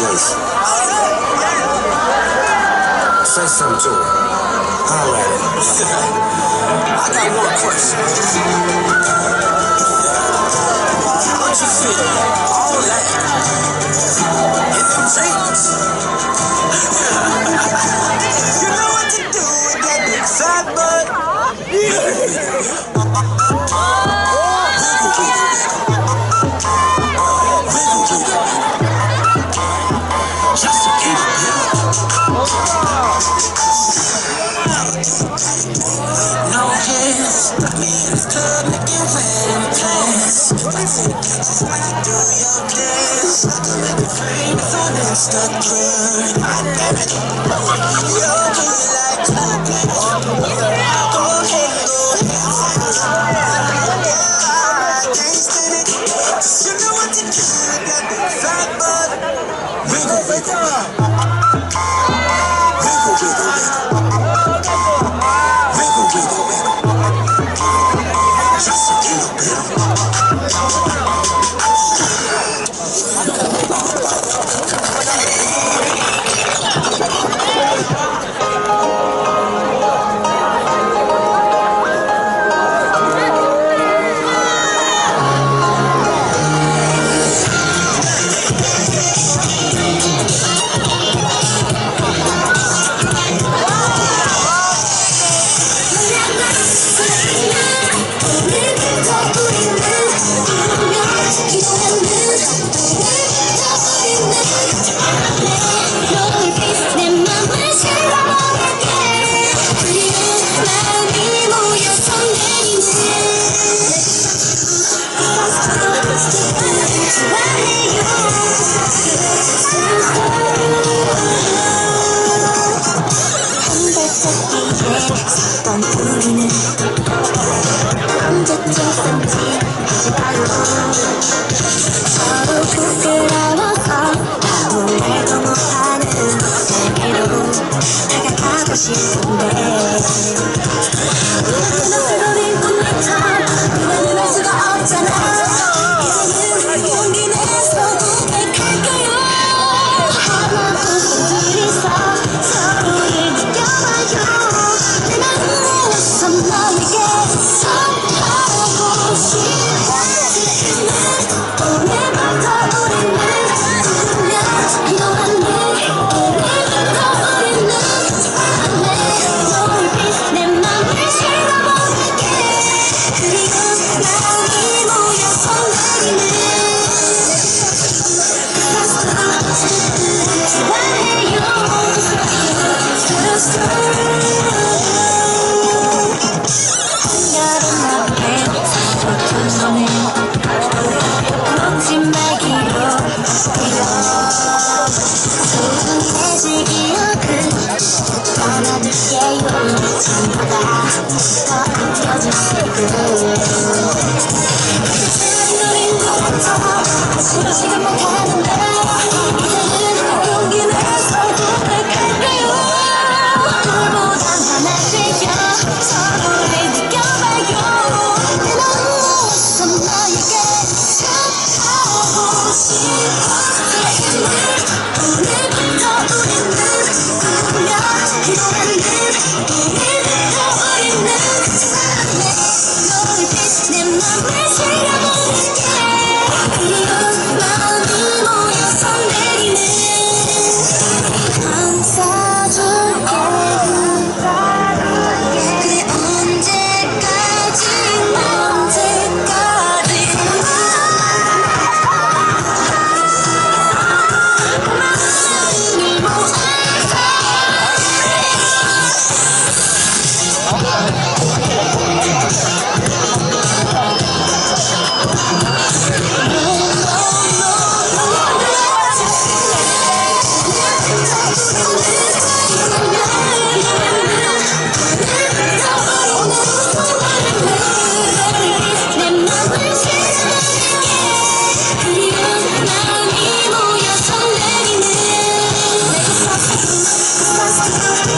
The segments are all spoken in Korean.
Say something to her. Holler at him. I got. class. I think when do your dance. I can make it rain if I'm stuck. I never. You're good like that. Go ahead, go ahead. Sweet 지금만 가는데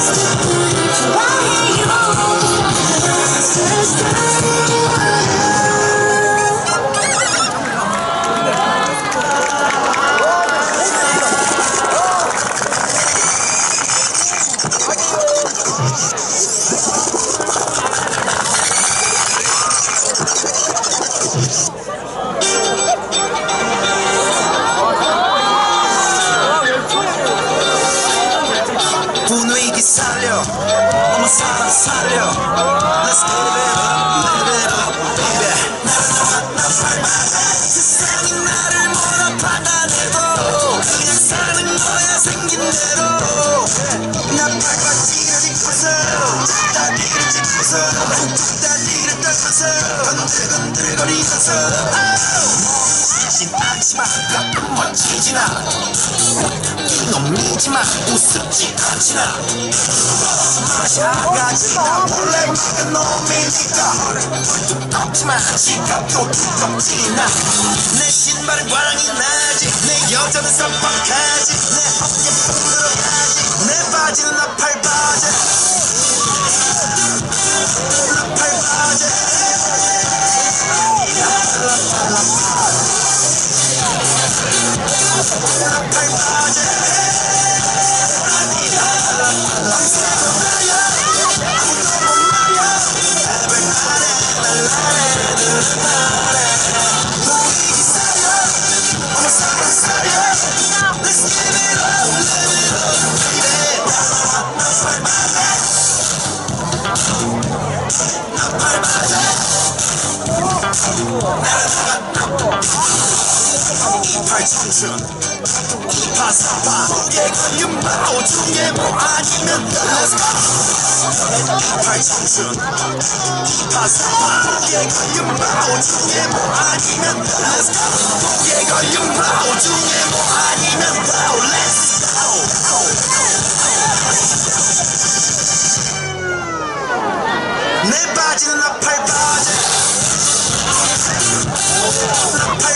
Christ. 살려 Let's get it up, live it up, baby 세상이 나를 뭐라 판단해도 그냥 사는 거야 생긴 대로 나 발바지를 입고서 다리를 짚고서 다리를 떨면서 건들건들거리면서 지진 않지마 가끔 멋지지나 이놈이지마 우습지 않지나 샤가지나 몰래 막은 놈이니까. 두껍지만 지갑도 두껍지나. 내 신발은 과랑이 나지. 내 여자는 깜빡하지 내 바지는 나팔 바지. 나팔